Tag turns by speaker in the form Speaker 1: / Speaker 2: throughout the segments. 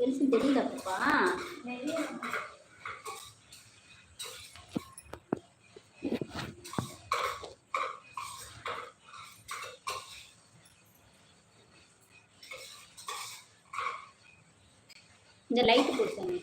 Speaker 1: பெருசு தெரியலப்பா பாப்பா இந்த லைட் போடுச்சாங்க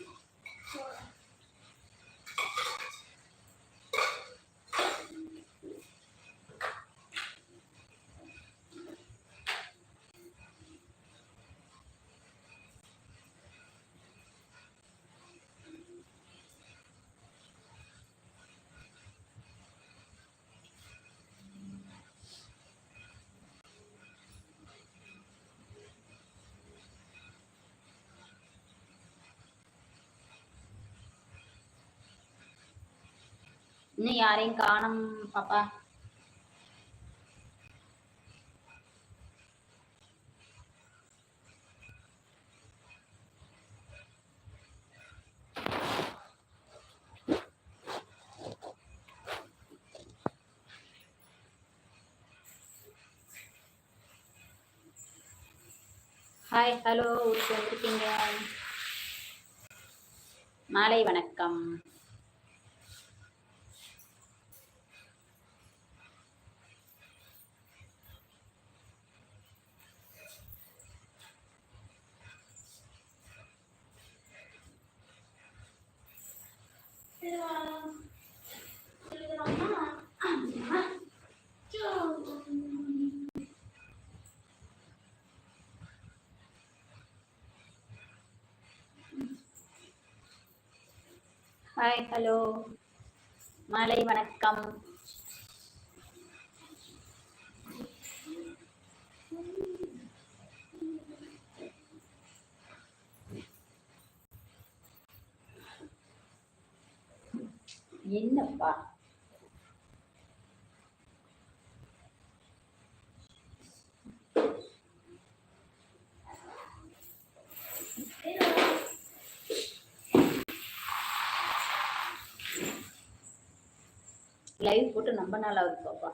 Speaker 1: இன்னும் யாரையும் காணும் பாப்பா. ஹாய் ஹலோ ஊருக்கு வந்திருக்கீங்க மாலை வணக்கம். ஹாய் ஹலோ மாலை வணக்கம். என்னப்பா? லைவ் போட்டு ரொம்ப நாள் ஆகுது பாப்பா.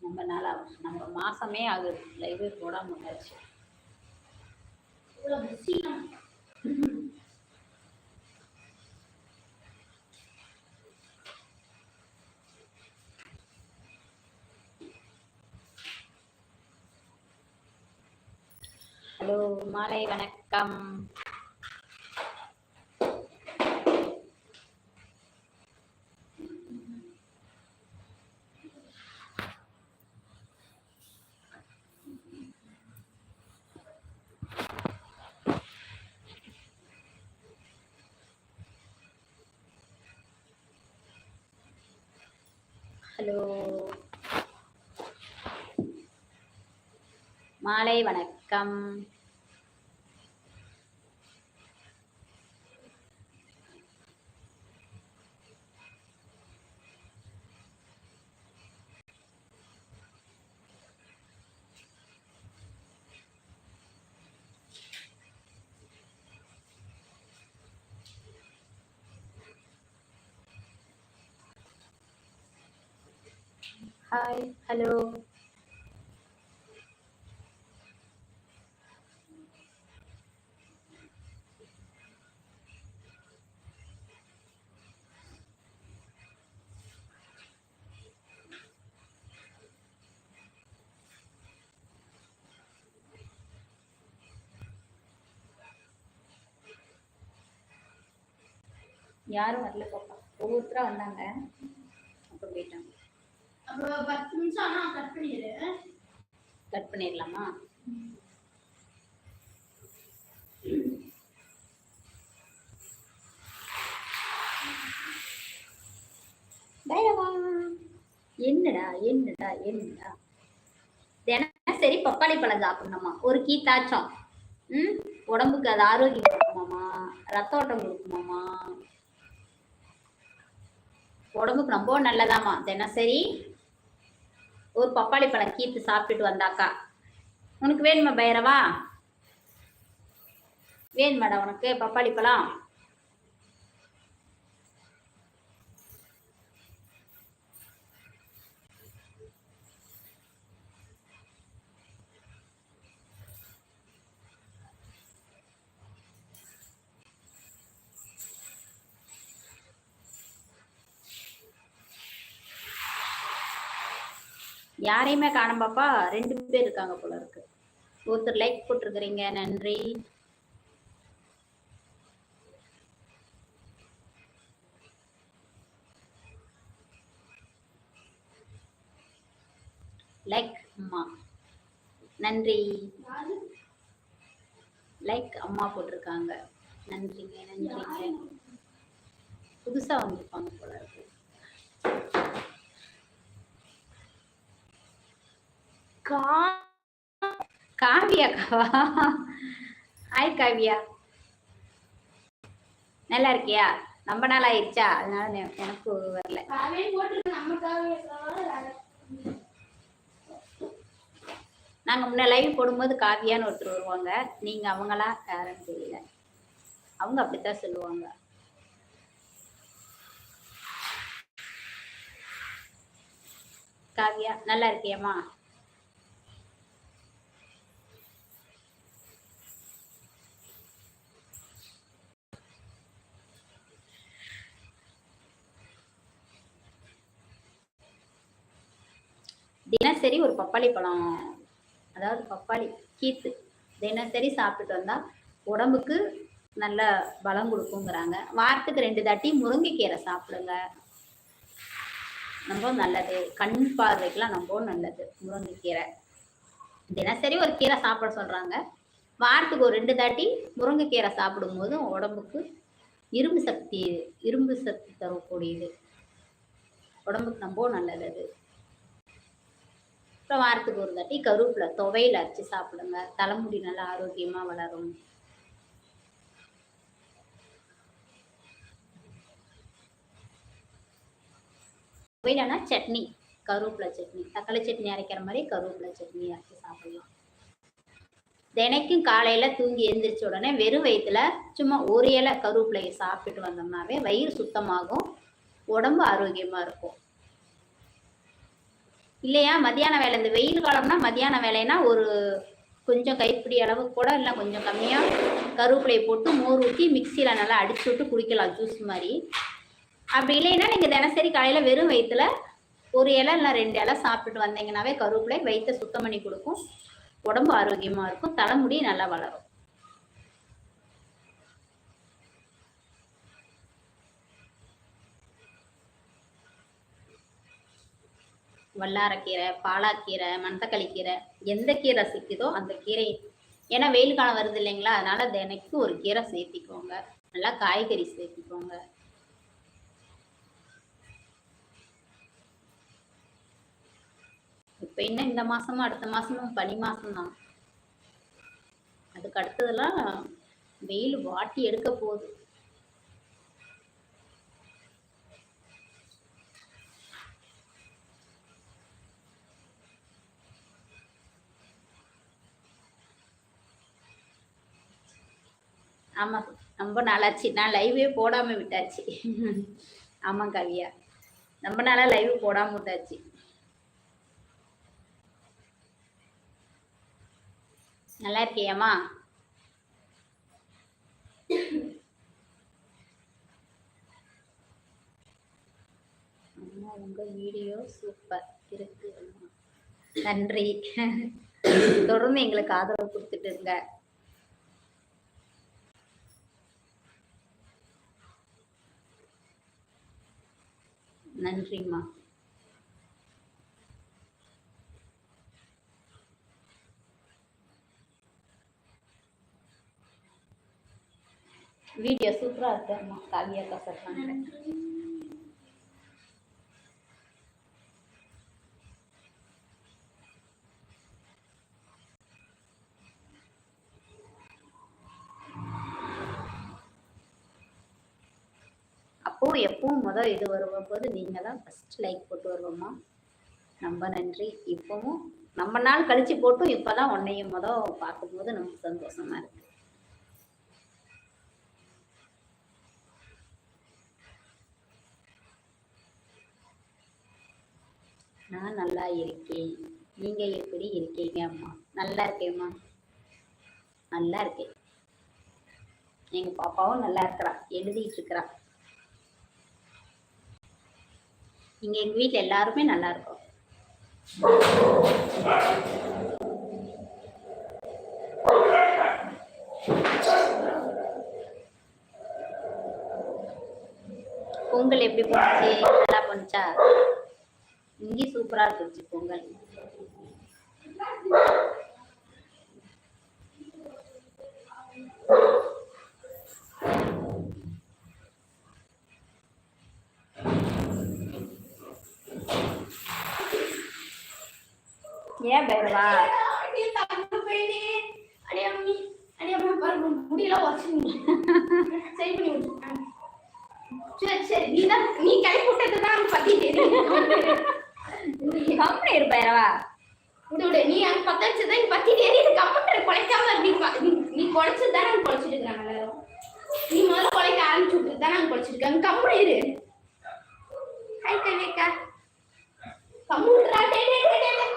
Speaker 1: ரொம்ப நாளாவது நம்ம மாசமே ஆகுது. லைவே போடாம இருந்தாச்சு ஹலோ மாலை வணக்கம். ஹலோ. மாலை வணக்கம். ஹாய் ஹலோ யாரும் வரல பாப்பா. ஒவ்வொருத்தரா வந்தாங்க. அப்புறம் போயிட்டாங்க.
Speaker 2: பத்து நிமிஷம் ஆனா கட் பண்ணிடு.
Speaker 1: கட் பண்ணிடலாமா? என்னடா என்னடா என்னடா? தினசரி பப்பாளி பழம் சாப்பிடணுமா? ஒரு கீத்தாச்சும் ம்? உடம்புக்கு அது ஆரோக்கியம் கொடுக்குமாமா? ரத்த ஓட்டம் கொடுக்குமாமா? உடம்புக்கு ரொம்ப நல்லதாமா தினசரி ஒரு பப்பாளி பழம் கீத்து சாப்பிட்டுட்டு வந்தாக்கா. உனக்கு வேணுமா பைரவா? வேணுமாடா உனக்கு பப்பாளி பழம்? யாரையுமே காணும் பாப்பா ரெண்டு பேர் இருக்காங்க போல இருக்கு. ஒருத்தர் லைக் போட்டிருக்கிறீங்க. நன்றி. லைக் அம்மா. நன்றி. லைக் அம்மா போட்டிருக்காங்க. நன்றிங்க நன்றிங்க. புதுசா வந்திருப்பாங்க போல இருக்கு. கா காவியாக்காவா ஹாய் காவியா. நல்லா இருக்கியா? ரொம்ப நாள் ஆயிடுச்சா? அதனால எனக்கு வரல. நாங்க முன்ன லைவ் போடும்போது காவியான்னு ஒருத்தர் வருவாங்க. நீங்க அவங்களா யாருன்னு தெரியல. அவங்க அப்படித்தான் சொல்லுவாங்க. காவியா நல்லா இருக்கியம்மா? தினசரி ஒரு பப்பாளி பழம் அதாவது பப்பாளி கீத்து தினசரி சாப்பிட்டு வந்தால் உடம்புக்கு நல்ல பலம் கொடுக்குங்கிறாங்க வாரத்துக்கு ரெண்டு தாட்டி முருங்கைக்கீரை சாப்பிடுங்க. ரொம்ப நல்லது. கண் பார்வைக்கெல்லாம் ரொம்ப நல்லது முருங்கைக்கீரை. தினசரி ஒரு கீரை சாப்பிட சொல்கிறாங்க வாரத்துக்கு ஒரு ரெண்டு தாட்டி முருங்கைக்கீரை சாப்பிடும்போது உடம்புக்கு இரும்பு சக்தி இரும்பு சக்தி தரக்கூடியது. உடம்புக்கு ரொம்ப நல்லது அது. அப்புறம் வாரத்துக்கு ஒரு தாட்டி கருவேப்பிலை துவையில் அரைச்சி சாப்பிடுங்க. தலைமுடி நல்லா ஆரோக்கியமாக வளரும். துவையிலனா சட்னி கருவேப்பிலை சட்னி. தக்காளி சட்னி அரைக்கிற மாதிரி கருவேப்பிலை சட்னி அரைச்சி சாப்பிடலாம். தினைக்கும் காலையில தூங்கி எந்திரிச்ச உடனே வெறும் வயிற்றுல சும்மா ஒரு இலை கருவேப்பிலையை சாப்பிட்டுட்டு வந்தோம்னாவே வயிறு சுத்தமாகும். உடம்பு ஆரோக்கியமா இருக்கும். இல்லையா? மத்தியான வேலை. இந்த வெயில் காலம்னா மத்தியான வேலைனா ஒரு கொஞ்சம் கைப்பிடி அளவு கூட இல்லை கொஞ்சம் கம்மியாக கருவேப்பிலையை போட்டு மோர் ஊற்றி மிக்சியில் நல்லா அடிச்சு விட்டு குடிக்கலாம் ஜூஸ் மாதிரி. அப்படி இல்லைன்னா நீங்கள் தினசரி காலையில் வெறும் வயிற்றுல ஒரு இலை இல்லை ரெண்டு இலை சாப்பிட்டுட்டு வந்தீங்கன்னாவே கருவேப்பிலை வயிற்றை சுத்தம் பண்ணி கொடுக்கும். உடம்பு ஆரோக்கியமாக இருக்கும். தலைமுடி நல்லா வளரும். வல்லாரக்கீரை பாலாக்கீரை மணத்தக்காளி கீரை எந்த கீரை சிக்குதோ அந்த கீரை ஏன்னா வெயில் காலம் வருது இல்லைங்களா? அதனால தினைக்கும் ஒரு கீரை சேர்த்திக்கோங்க. நல்லா காய்கறி சேர்த்திக்கோங்க. இப்போ என்ன? இந்த மாசமும் அடுத்த மாசமும் பனி மாசம்தான். அதுக்கு அடுத்ததெல்லாம் வெயில் வாட்டி எடுக்க போகுது. ஆமா. ரொம்ப நாளாச்சு. நான் லைவே போடாம விட்டாச்சு. ஆமா கவியா. ரொம்ப நாளா லைவ் போடாமல் விட்டாச்சு. நல்லா இருக்கியாமா அம்மா உங்க வீடியோ சூப்பர் இருக்கு. நன்றி. தொடர்ந்து எங்களுக்கு ஆதரவு கொடுத்துட்டு இருங்க. நன்றிம்மா. வீடியோ சூப்பராக இருக்கு அம்மா காவியா கசப்பாங்க அப்போ எப்பவும் முதல் இது வரும்போது நீங்க தான் ஃபர்ஸ்ட் லைக் போட்டு வருவோம்மா ரொம்ப நன்றி. இப்பவும் நம்ம நாள் கழிச்சு போட்டும் இப்பதான் உன்னையும் முதல் பார்க்கும்போது நமக்கு சந்தோஷமா இருக்கு. நான் நல்லா இருக்கேன். நீங்க எப்படி இருக்கீங்க அம்மா? நல்லா இருக்கேம்மா. நல்லா இருக்கேன். எங்க பாப்பாவும் நல்லா இருக்கிறா. எழுதிட்டு இருக்கிறா. இங்க எங்க வீட்டில் எல்லாருமே நல்லா இருக்கும். பொங்கல் எப்படி போச்சு? நல்லா போனுச்சா இங்கேயும் சூப்பரா இருந்துச்சு பொங்கல் ஏன் பைரவா
Speaker 2: அடியே தப்பு போயிடு. அடியே அம்மி, அடியே அம்மா பாருங்க, முடியெல்லாம் உடச்சிருங்க. சரி பண்ணி. சரி சரி நீ தான் நீ கிளப்பி விட்டது தான் பத்தி
Speaker 1: கம்முனு இரு பைரவா
Speaker 2: விடு நீ அங்க பத்த வச்சது எனக்கு பத்தி தெரியுது கம்ப்யூட்டர் குலைக்காம நீ நீ- நீ குலைச்சது தான் குலைச்சிட்டு எல்லாரும் நீ முதல்ல குலைக்க ஆரம்பிச்சு விட்டு தான் நாங்க குலைச்சிட்டு இருக்காங்க கம்முனு இரு ஹாய் கவியக்கா கம்ப்யூட்டரா டே டே டே டே வேற இவ்வளவு விடுறாங்க எல்லாம் நல்லதான்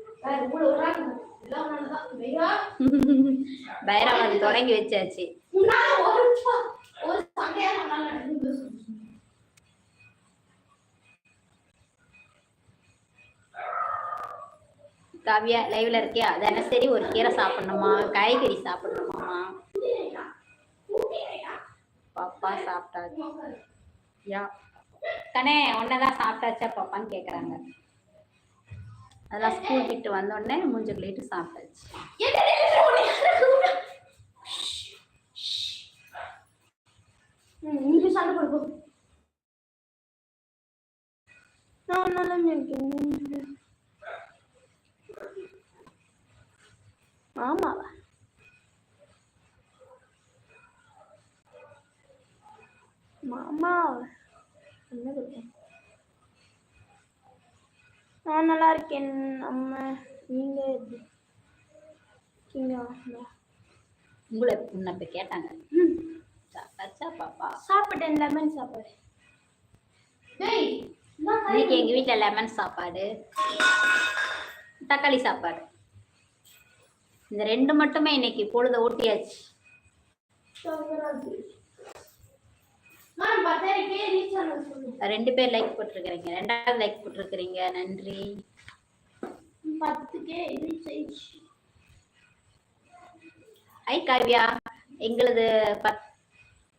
Speaker 2: ஐயா
Speaker 1: பைரவன் தொடங்கி வச்சாச்சு. காவியா லைவ்ல இருக்கியா? தினசரி ஒரு கீரை சாப்பிடணுமா? காய்கறி சாப்பிடணுமாமா பாப்பா சாப்பிட்டாச்சு. யா. கண்ணே உன்னதான் சாப்பிட்டாச்சா பாப்பான்னு கேக்குறாங்க. அதெல்லாம் ஸ்கூல் விட்டு வந்த உடனே மூஞ்சு கழிட்டு சாப்பிட்டாச்சு
Speaker 2: நீங்க சண்டை போடுவோம் நான் நல்லா இருக்கேன். ஆமாவா மாமா என்ன கொடுப்பேன் நான் நல்லா இருக்கேன். அம்மா நீங்க எப்படி இருக்கீங்க?
Speaker 1: உங்களை உன்னை இப்ப கேட்டாங்க. சாப்பிட்டாச்சா பாப்பா
Speaker 2: சாப்பிட்டேன் லெமன் சாப்பாடு.
Speaker 1: இன்னைக்கு எங்க வீட்ல லெமன் சாப்பாடு. தக்காளி சாப்பாடு. இந்த ரெண்டு மட்டுமே இன்னைக்கு பொழுத ஓட்டியாச்சு. ரெண்டு பேர் லைக் போட்டிருக்கிறீங்க. ரெண்டாவது லைக் போட்டிருக்கிறீங்க. நன்றி. ஐ காவ்யா. எங்களது பத்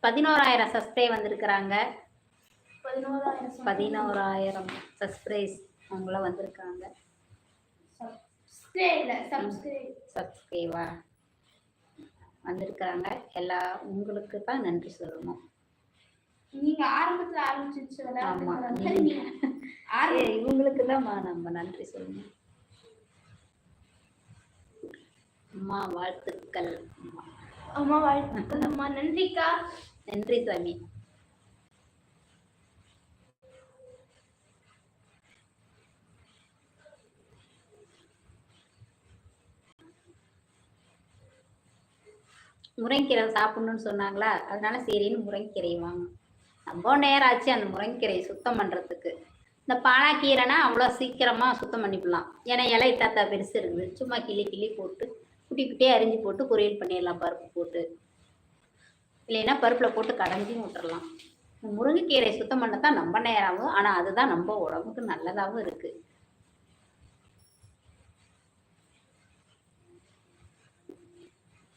Speaker 1: பதினோராயிரம் சப்ஸ்கிரைப் வந்திருக்கிறாங்க.
Speaker 2: பதினோராயிரம்
Speaker 1: சப்ஸ்கிரைஸ் அவங்கள வந்திருக்காங்க.
Speaker 2: சப்ஸ்கிரைபா
Speaker 1: வந்திருக்கிறாங்க. எல்லா உங்களுக்கு தான் நன்றி சொல்லணும்.
Speaker 2: நீங்க ஆரம்பத்துல
Speaker 1: ஏ, இவங்களுக்கு தான் நம்ம நன்றி சொல்லணும் அம்மா வாழ்த்துக்கள். அம்மா.
Speaker 2: வாழ்த்துக்கள். அம்மா நன்றிக்கா.
Speaker 1: நன்றி சாமி. முருங்கைக்கீரை சாப்பிடணும்னு சொன்னாங்களா? அதனால சரின்னு முருங்கைக்கீரை வாங்க. ரொம்ப நேரம் ஆச்சு அந்த முருங்கைக்கீரையை சுத்தம் பண்ணுறதுக்கு இந்த பாலாக்கீரைனா அவ்வளோ சீக்கிரமாக சுத்தம் பண்ணிவிடலாம் ஏன்னா இலை தாத்தா பெருசு இருக்குது. சும்மா கிளி கிளி போட்டு குட்டி குட்டியாக அரிஞ்சு போட்டு பொரியல் பண்ணிடலாம் பருப்பு போட்டு. இல்லைன்னா பருப்பில் போட்டு கடைஞ்சியும் விட்டுறலாம் முருங்கைக்கீரை சுத்தம் பண்ண தான் ரொம்ப நேரம் ஆகும் ஆனால் அதுதான் நம்ம உடம்புக்கு நல்லதாகவும் இருக்குது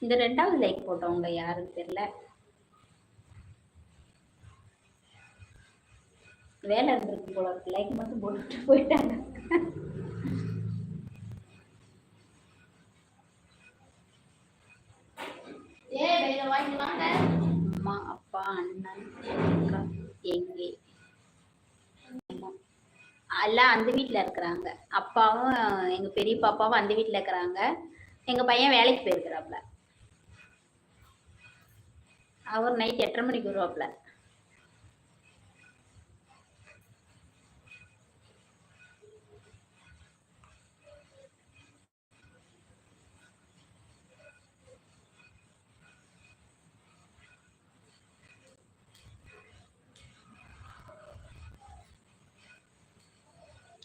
Speaker 1: இந்த ரெண்டாவது லைக் போட்டவங்க யாருன்னு தெரியல. வேலை இருந்திருக்கு போல இருக்கு. லைக் மட்டும் போட்டுட்டு போயிட்டாங்க. அம்மா அப்பா அண்ணன் அக்கா எங்கே? எல்லாம் அந்த வீட்டில் இருக்கிறாங்க. அப்பாவும் எங்கள் பெரிய பாப்பாவும் அந்த வீட்டில் இருக்கிறாங்க. எங்கள் பையன் வேலைக்கு போயிருக்கிறாப்புல. அவர் நைட் எட்டரை மணிக்கு வருவாப்புல.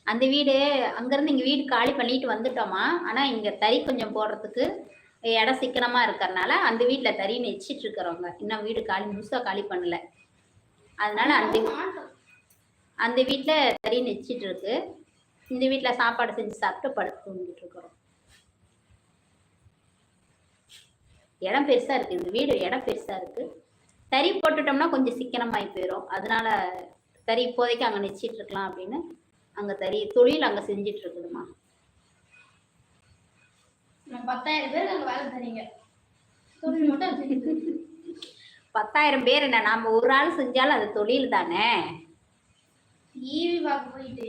Speaker 1: அந்த வீடு அங்கேருந்து இங்கே வீடு காலி பண்ணிட்டு வந்துட்டோமா? ஆனால் இங்கே தறி கொஞ்சம் போடுறதுக்கு இடம் சிக்கனமாக இருக்கிறனால அந்த வீட்டில் தறின்னு வச்சிட்டு இருக்கிறவங்க. இன்னும் வீடு காலி முழுசாக காலி பண்ணல. அதனால அந்த அந்த வீட்டில் தறி நெச்சிட்டு இருக்கு. இந்த வீட்டில் சாப்பாடு செஞ்சு சாப்பிட்டு படுத்து தூங்கிட்டு இருக்கிறோம். இடம் பெருசாக இருக்கு. இந்த வீடு இடம் பெருசாக இருக்கு. தறி போட்டுட்டோம்னா கொஞ்சம் சிக்கனமாகி போயிடும் அதனால தறி இப்போதைக்கு அங்கே நிச்சிட்டு இருக்கலாம் அப்படின்னு அங்கே தறி தொழில் அங்கே செஞ்சுட்டு இருக்குதுமா
Speaker 2: பத்தாயிரம் பேருக்கு அங்க வேலை தரீங்க. தொழில் மட்டும்.
Speaker 1: பத்தாயிரம் பேர் என்ன நாம ஒரு ஆள் செஞ்சாலும் அது தொழில் தானே?
Speaker 2: டிவி பார்க்க போயிட்டு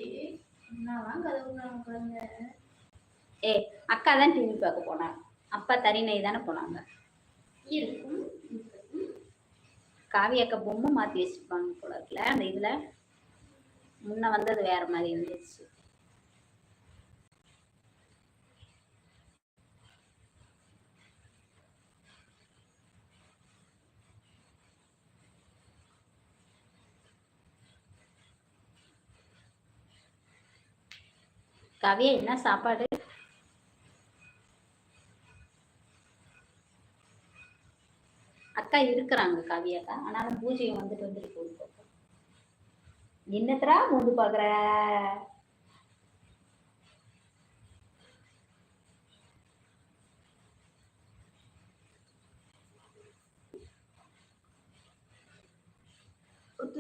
Speaker 1: ஏ அக்கா தான் டிவி பார்க்க போனாங்க. அப்பா தறி நெய் தானே போனாங்க.
Speaker 2: இருக்கும்
Speaker 1: காவி அக்கா பொம்மை மாற்றி வச்சிருப்பாங்க போல இருக்குல்ல அந்த இதில்? முன்ன வந்தது வேற மாதிரி இருந்துச்சு. கவியா என்ன சாப்பாடு? அக்கா இருக்கிறாங்க காவியாக்கா. ஆனாலும் பூஜையை வந்துட்டு வந்துட்டு போகுது என்னத்தரா மூந்து பாக்குற?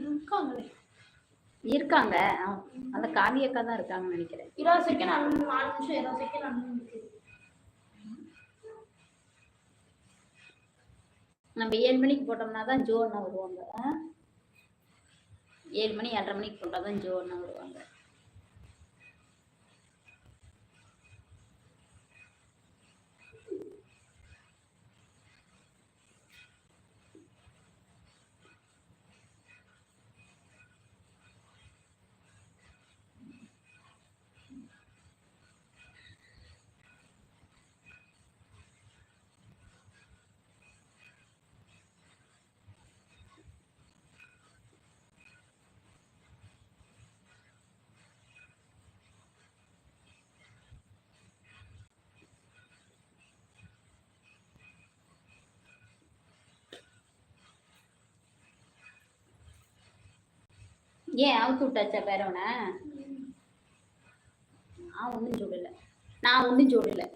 Speaker 2: இருக்காங்களே.
Speaker 1: இருக்காங்க. அந்த காவியக்கா தான் இருக்காங்கன்னு நினைக்கிறேன்.
Speaker 2: இருபது செகண்ட் நாலு நிமிஷம் இருபது செகண்ட் இருக்குது
Speaker 1: நம்ம ஏழு மணிக்கு போட்டோம்னா தான் ஜோ அண்ணா வருவாங்க? ஏழு மணி ஏழரை மணிக்கு போட்டால் தான் ஜோ அண்ணா ஏன் அவுத்து விட்டாச்சா பேரவனை நான் ஒன்றும் சொல்லலை நான் ஒன்றும் சொல்லலை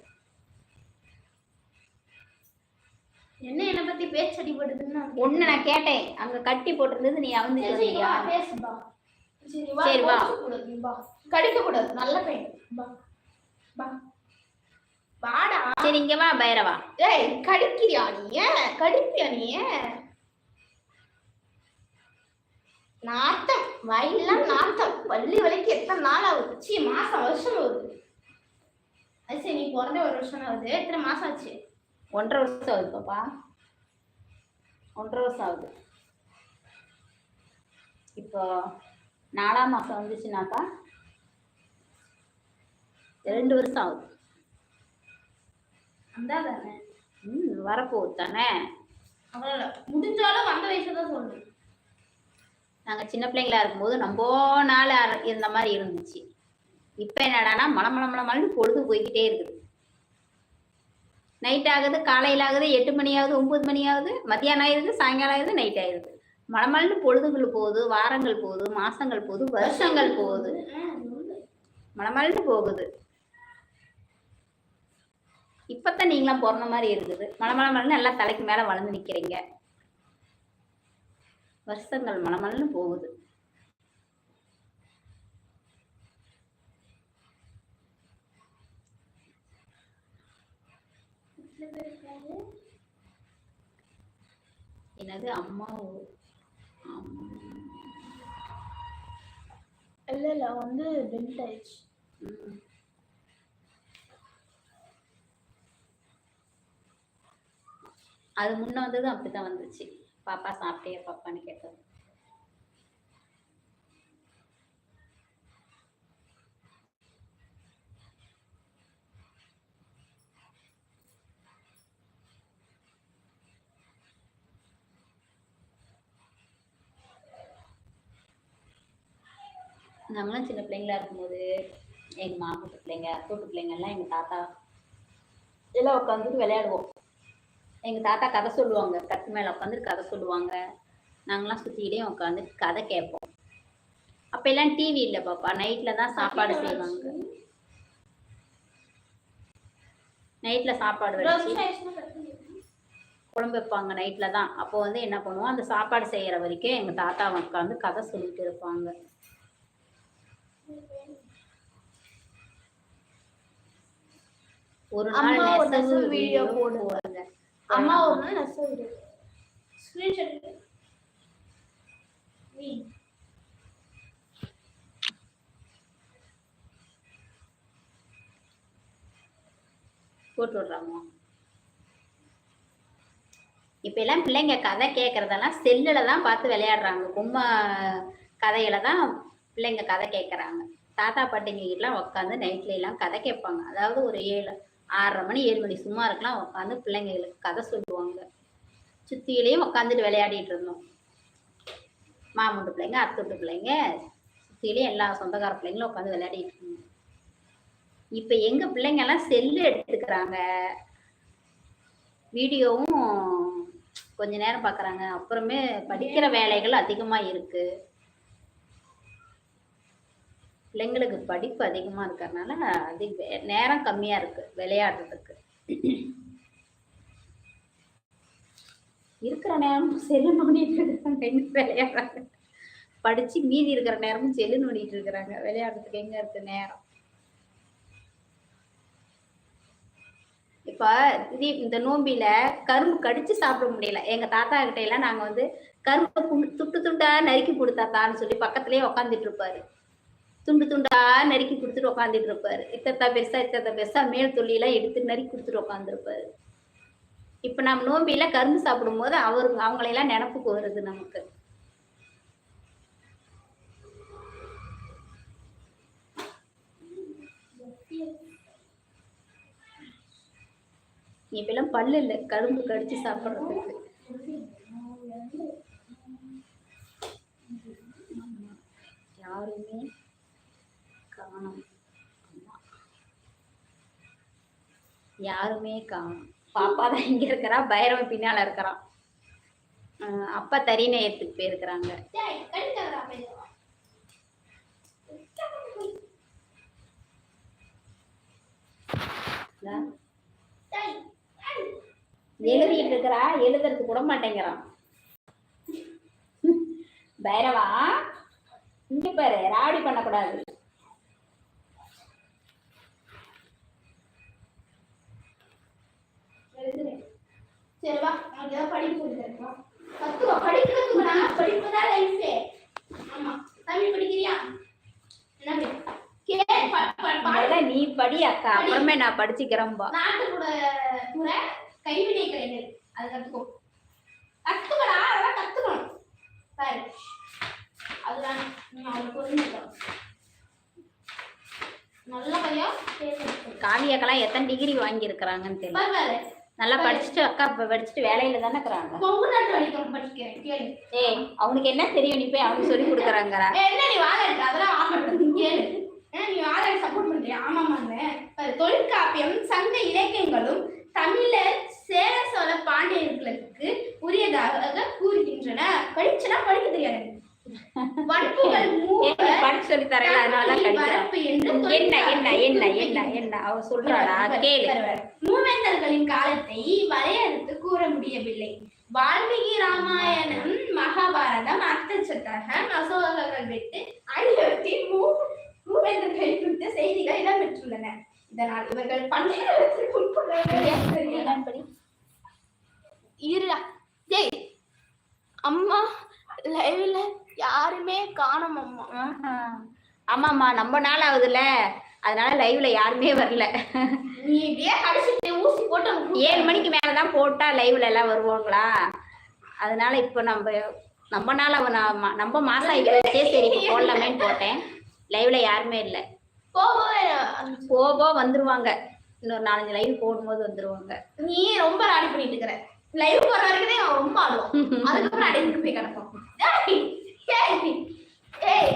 Speaker 2: என்ன என்னை பத்தி பேச்சு அடிபடுதுன்னு
Speaker 1: ஒன்று நான் கேட்டேன் அங்கே கட்டி போட்டிருந்தது நீ அவுந்து
Speaker 2: வா, பேசுப்பா. சரி, வா,
Speaker 1: வா.
Speaker 2: கடிக்கக்கூடாது, நல்ல பையன். வா. வாடா.
Speaker 1: சரி இங்கே வா பைரவா
Speaker 2: ஏய், கடிக்கிறியா நீ? கடிப்பியா நீ? நாத்தம் வயல்லாம் நாத்தம் பள்ளி வலிக்கு எத்தனை நாள் ஆகுது? சீ மாசம் வருஷம் ஆகுது. அது சரி நீ பிறந்த ஒரு வருஷம் ஆகுது. எத்தனை மாசம் ஆச்சு?
Speaker 1: ஒன்றரை வருஷம் ஆகுது பாப்பா. ஒன்றரை வருஷம் ஆகுது. இப்போ நாலாம் மாதம் வந்துச்சுனாக்கா ரெண்டு வருஷம் ஆகுது.
Speaker 2: அந்த தானே
Speaker 1: ம் வரப்போகுது தானே?
Speaker 2: அவ்வளோ முடிஞ்சாலும் வந்த வயசு தான் சொல்லணும்
Speaker 1: நாங்கள் சின்ன பிள்ளைங்களா இருக்கும்போது ரொம்ப நாள் இருந்த மாதிரி இருந்துச்சு. இப்போ என்னடான்னா மலம் மலம் மலம் மலம்னு பொழுது போய்கிட்டே இருக்குது. நைட் ஆகுது காலையில் ஆகுது எட்டு மணி ஆகுது ஒம்பது மணி ஆகுது மத்தியானம் ஆயிடுது சாயங்காலம் ஆயிடுது நைட் ஆயிடுது மலமல்னு பொழுதுகள் போகுது வாரங்கள் போகுது மாசங்கள் போகுது வருஷங்கள் போகுது. மலமல்னு போகுது. இப்பதான் நீங்களாம் பிறந்த மாதிரி இருக்குது. மலமல மலன்னு எல்லாம் தலைக்கு மேல வளர்ந்து நிக்கிறீங்க. வருஷங்கள் மலமல்னு போகுது. என்னது அம்மா.
Speaker 2: இல்ல இல்ல வந்து டெலிட் ஆயிடுச்சு.
Speaker 1: அது முன்ன வந்ததும் அப்படித்தான் வந்துச்சு. பாப்பா சாப்பிட்டியா பாப்பான்னு கேட்டது. நாங்களாம் சின்ன பிள்ளைங்களா இருக்கும்போது எங்க மாமூட்டு பிள்ளைங்க தூட்டு பிள்ளைங்க எல்லாம் எங்க தாத்தா எல்லாம் உட்காந்துட்டு விளையாடுவோம். எங்க தாத்தா கதை சொல்லுவாங்க. கட்டு மேல உட்காந்துட்டு கதை சொல்லுவாங்க. நாங்களாம் சுத்திக்கிட்டே உட்காந்து கதை கேட்போம். அப்ப எல்லாம் டிவி இல்ல பாப்பா. நைட்ல தான் சாப்பாடு செய்வாங்க. நைட்ல சாப்பாடு குழம்பு வைப்பாங்க நைட்ல தான். அப்போ வந்து என்ன பண்ணுவோம்? அந்த சாப்பாடு செய்யற வரைக்கும் எங்க தாத்தா உட்காந்து கதை சொல்லிட்டு இருப்பாங்க. ஒரு நாள் வீடியோ.
Speaker 2: போடுங்க. அம்மா ஒரு நாள் நெச வீடியோ ஸ்கிரீன்ஷாட் நீ
Speaker 1: போட்டு விடுறாங்க. இப்ப எல்லாம் பிள்ளைங்க கதை கேட்கறதெல்லாம் செல்லுல தான் பார்த்து விளையாடுறாங்க. பொம்மை கதையில தான் பிள்ளைங்க கதை கேட்கறாங்க தாத்தா பாட்டிங்க எல்லாம் உட்காந்து நைட்ல எல்லாம் கதை கேட்பாங்க. அதாவது ஒரு ஏழு ஆறரை மணி ஏழு மணி சும்மா இருக்கலாம். உட்காந்து பிள்ளைங்களுக்கு கதை சொல்லுவாங்க. சுத்தியிலையும் உட்காந்துட்டு விளையாடிட்டு இருந்தோம். மாமூட்டு பிள்ளைங்க அத்தோட்டு பிள்ளைங்க சுத்தியிலையும் எல்லா சொந்தக்கார பிள்ளைங்களும் உட்காந்து விளையாடிட்டு இருந்தோம். இப்போ எங்கள் பிள்ளைங்க எல்லாம் செல்லு எடுத்துக்கிறாங்க. வீடியோவும் கொஞ்ச நேரம் பார்க்குறாங்க அப்புறமே படிக்கிற வேலைகள் அதிகமாக இருக்குது பிள்ளைங்களுக்கு படிப்பு அதிகமா இருக்கறனால அதிக நேரம் கம்மியா இருக்கு விளையாடுறதுக்கு. இருக்கிற நேரமும் செல்லு நோண்டிட்டு இருக்கிறாங்க எங்க விளையாடுறாங்க? படிச்சு மீதி இருக்கிற நேரமும் செல்லு நோண்டிட்டு இருக்கிறாங்க. விளையாடுறதுக்கு எங்க இருக்கு நேரம்? இப்ப இது இந்த நோம்பில கரும்பு கடிச்சு சாப்பிட முடியல. எங்க தாத்தா கிட்ட எல்லாம் நாங்க வந்து கரும்பு துண்டு துண்டா நறுக்கி கொடுத்தாத்தான்னு சொல்லி பக்கத்துலயே உக்காந்துட்டு இருப்பாரு. துண்டு துண்டா நறுக்கி கொடுத்துட்டு உட்காந்துட்டு இருப்பாரு. இத்தத்தா பெருசா இத்தத்தா பெருசா மேல் தொல்லியெல்லாம் எடுத்து நறுக்கி கொடுத்துட்டு உட்காந்துருப்பாரு இப்ப நம்ம நோம்பியில கரும்பு சாப்பிடும் போது அவரு அவங்களையெல்லாம் நினப்புக்கு வருது நமக்கு. இப்பெல்லாம் பல்லு இல்லை கரும்பு கடிச்சு சாப்பிடுறதுக்கு. யாருமே காணோம் ஆமா. யாருமே கா பாப்பா தான் இங்க இருக்கிறா பைரவன் பின்னால இருக்கிறான். அப்பா தறி நேயத்துக்கு போயிருக்கிறாங்க. எழுதிட்டு இருக்கிறா எழுதுறது கூட மாட்டேங்கிறான். பைரவா இங்க பாரு ராவடி பண்ணக்கூடாது.
Speaker 2: எழுதுறேன். சரி வா உனக்கு ஏதாவது படிப்பு தான் லைஃபே ஆமா தமிழ் படிக்கிறியா? என்ன? கே
Speaker 1: நீ படி அக்கா. அப்புறமே நான்
Speaker 2: புற கைவினை கலைஞர். அது கத்துக்கோ. கத்துக்கடா அதெல்லாம் கத்துக்கணும். பாரு. அதுதான் அவளுக்கு புரிஞ்சுக்கணும் நல்ல பையன் தேர்ந்தெடுக்கணும்.
Speaker 1: காவியாக்கெல்லாம் எத்தனை டிகிரி வாங்கி இருக்கிறாங்கன்னு தெரியல நல்லா படிச்சுட்டு அக்கா படிச்சுட்டு வேலையில தானே இருக்கிறாங்க. ஏய் அவனுக்கு என்ன தெரியும் நீ போய் அவனுக்கு சொல்லி கொடுக்குறாங்கறா
Speaker 2: ஏய், என்ன நீ வாழ அதெல்லாம் ஆமா நீ வாழ சப்போர்ட் பண்றியா? ஆமாமாங்க பாரு, தொல்காப்பியம் சங்க இலக்கியங்களும் தமிழர் சேர சோழ பாண்டியர்களுக்கு உரியதாக கூறுகின்றன. படிச்சனா படிக்க தெரியாது. வன்புகள் மூவர்
Speaker 1: படிச்சு சொல்லி தரேன் அதனால தான்
Speaker 2: தன்மையின்
Speaker 1: படிக்கிறான்
Speaker 2: வரப்பு என்று
Speaker 1: என்ன என்ன என்ன
Speaker 2: தொல்காப்பியம்
Speaker 1: என்ன
Speaker 2: குறிப்பிடுகிறது.
Speaker 1: என்ன அவ சொல்றாளா கேளு
Speaker 2: மூவேந்தர்களின் காலத்தை வரையறுத்து கூற முடியவில்லை வால்மீகி ராமாயணம் மகாபாரதம் அர்த்தச்சத்தகம் அசோகர்கள் வெட்டு ஆகியவற்றில் மூ மூவேந்தர்களை குறித்த செய்திகள் இடம்பெற்றுள்ளன இதனால் இவர்கள் பண்டைய காலத்திற்கு உட்பட்டவர்கள்
Speaker 1: என்னன்னு படி.
Speaker 2: இருடா டேய் அம்மா லைவ்ல யாருமே காணோம் அம்மா.
Speaker 1: ஆமாம்மா நம்ம நாள் ஆகுதுல்ல. அதனால லைவ்ல யாருமே வரல.
Speaker 2: நீ இப்படியே கடிச்சிட்டு ஊசி போட்டு
Speaker 1: ஏழு மணிக்கு மேல தான் போட்டா லைவ்ல எல்லாம் வருவாங்களா? அதனால இப்போ நம்ம நம்ம நாள் நம்ம- மாசம் ஆகிடுச்சே சரி இப்போ போடலாமேன்னு போட்டேன். லைவ்ல யாருமே இல்லை.
Speaker 2: போகவே
Speaker 1: போகோ வந்துருவாங்க. இன்னொரு நாலஞ்சு லைவ் போடும்போது வந்துருவாங்க.
Speaker 2: நீ ரொம்ப ராடி பண்ணிட்டு இருக்கிற. லைவ் போற வரைக்கும் ரொம்ப ஆடுவான். அதுக்கப்புறம் அடைந்து போய் கிடப்பான். ஏய், ஏய்,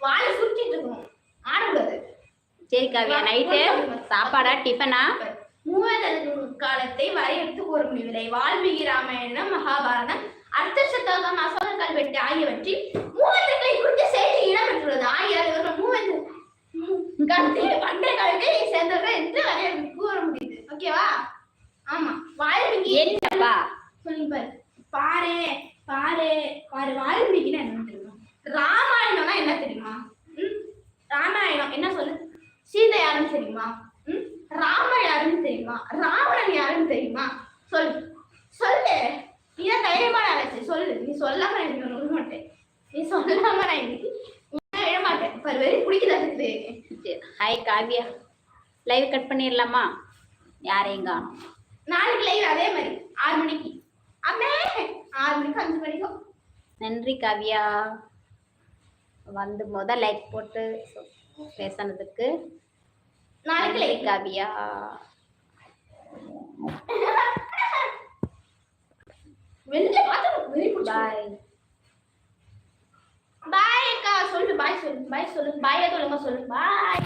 Speaker 2: வாழை சுட்டிட்டு இருக்கணும். ஆடக்கூடாது.
Speaker 1: சரி காவியா நைட்டு சாப்பாடா டிஃபனா
Speaker 2: மூவேந்தர் காலத்தை வரையறுத்து கூற முடியவில்லை வால்மீகி ராமாயணம் மகாபாரதம் அர்த்த சதகம் அசோக கல்வெட்டு ஆகியவற்றில் மூவேந்தர்களை குறித்து செய்தி இடம் பெற்றுள்ளது ஆயிரம் இவர்கள் மூவந்து கடத்தி பண்டைய காலத்தை சேர்ந்தவர்கள் என்று வரைய கூற முடியுது. ஓகேவா ஆமா. வால்மீகி
Speaker 1: என்னப்பா?
Speaker 2: சொல்லி பாரு. பாரு. பாரு பாரு வால்மீகினா என்ன தெரியுமா? ராமாயணம்னா என்ன தெரியுமா? ம்? ராமாயணம் என்ன சொல்லு? சீதை யாருன்னு தெரியுமா? ம்? ராமர் யாருன்னு தெரியுமா? ராவணன் யாருன்னு தெரியுமா? சொல்லு. சொல்லு. நீ தான் தைரியமான ஆளாச்சு சொல்லு. நீ சொல்லாம இன்னைக்கு விட மாட்டேன். நீ சொல்லாம நான் இன்னைக்கு விட மாட்டேன். பாரு வெறி பிடிக்குது
Speaker 1: சரி ஹாய் காவியா. லைவ் கட் பண்ணிடலாமா? யாரையும் காணும்.
Speaker 2: நாளைக்கு லைவ் அதே மாதிரி. ஆறு மணிக்கு. அம்மே ஆறு மணிக்கு அஞ்சு மணிக்கும்
Speaker 1: நன்றி காவியா. வந்து முத லைக் போட்டு பேசினதுக்கு
Speaker 2: நாளைக்கு லைவ்
Speaker 1: காவியா.
Speaker 2: வெளில பார்த்து
Speaker 1: பாய்
Speaker 2: பாய் அக்கா. சொல்லு பாய் சொல்லு பாய் சொல்லு. பாய் சொல்லுங்க சொல்லு. பாய்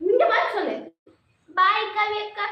Speaker 2: இந்த மாதிரி சொல்லு. பாய் கவி அக்கா.